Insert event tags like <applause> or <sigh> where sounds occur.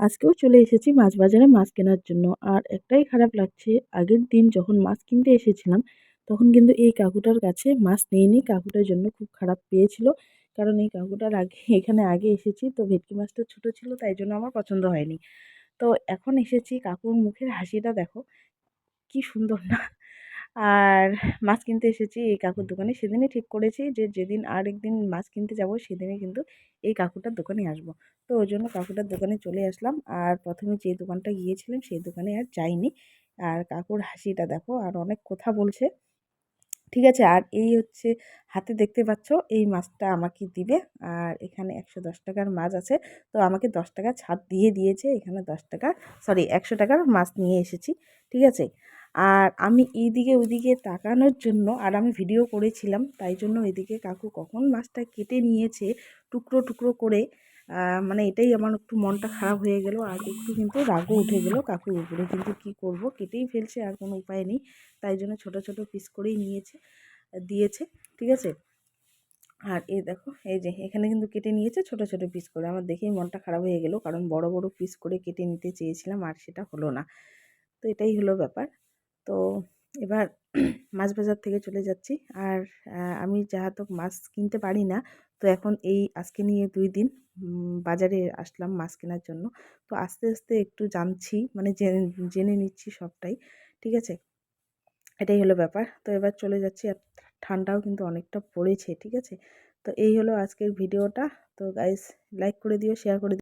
আজকেও চলে এসেছি মাছ বাজারে মাছ কেনার জন্য। আর একটাই খারাপ লাগছে, আগের দিন যখন মাছ কিনতে এসেছিলাম, তখন কিন্তু এই কাকুটার কাছে মাছ নেইনি। কাকুটার জন্য খুব খারাপ পেয়েছিল, কারণ এই কাকুটার আগে, এখানে আগে এসেছি, তো ভেটকি মাছটা ছোটো ছিল, তাই জন্য আমার পছন্দ হয়নি। তো এখন এসেছি, কাকুর মুখের হাসিটা দেখো, কি সুন্দর না? আর মাছ কিনতে এসেছি এই কাকুর দোকানে। সেদিনই ঠিক করেছি যে যেদিন আর একদিন মাছ কিনতে যাব সেদিনে কিন্তু এই কাকুটার দোকানে আসব। তো ওই জন্য কাকুটার দোকানে চলে আসলাম। আর প্রথমে যে দোকানটা গিয়েছিলাম সেই দোকানে আর যাইনি। আর কাকুর হাসিটা দেখো আর অনেক কথা বলছে। ঠিক আছে আর এই হচ্ছে হাতে দেখতে পাচ্ছ এই মাছটা আমাকে দিবে। আর এখানে একশো দশ টাকার মাছ আছে। তো আমাকে দশ টাকা ছাড় দিয়ে দিয়েছে। এখানে দশ টাকা সরি একশো টাকার মাছ নিয়ে এসেছি। ঠিক আছে? আর আমি এইদিকে ওইদিকে তাকানোর জন্য, আর আমি ভিডিও করেছিলাম, তাই জন্য এদিকে কাকু কখন মাছটা কেটে নিয়েছে টুকরো টুকরো করে মানে এটাই আমার একটু মনটা খারাপ হয়ে গেল, আর একটু কিন্তু রাগও উঠে গেল কাকুর উপরে, কিন্তু কি করব, কেটেই ফেলছে, আর কোনো উপায় নেই, তাই জন্য ছোট ছোট পিস করেই নিয়েছে, দিয়েছে, ঠিক আছে? আর এই দেখো, এই যে এখানে কিন্তু কেটে নিয়েছে ছোট ছোট পিস করে, আমার দেখেই মনটা খারাপ হয়ে গেল, কারণ বড় বড় পিস করে কেটে নিতে চেয়েছিলাম, আর সেটা হলো না। তো এটাই হলো ব্যাপার। তো এবার <clears throat> মাছ বাজার থেকে চলে যাচ্ছি। আর আমি যাহাতো মাছ কিনতে পারি না, তো এখন এই আজকে নিয়ে দুই দিন বাজারে আসলাম মাছ কেনার জন্য। তো আস্তে আস্তে একটু জানছি মানে জেনে নিচ্ছি সবটাই, ঠিক আছে? এটাই হলো ব্যাপার। তো এবার চলে যাচ্ছি, আর ঠান্ডাও কিন্তু অনেকটা পড়েছে, ঠিক আছে? তো এই হলো আজকের ভিডিওটা। তো গাইস লাইক করে দিও শেয়ার করে দিও।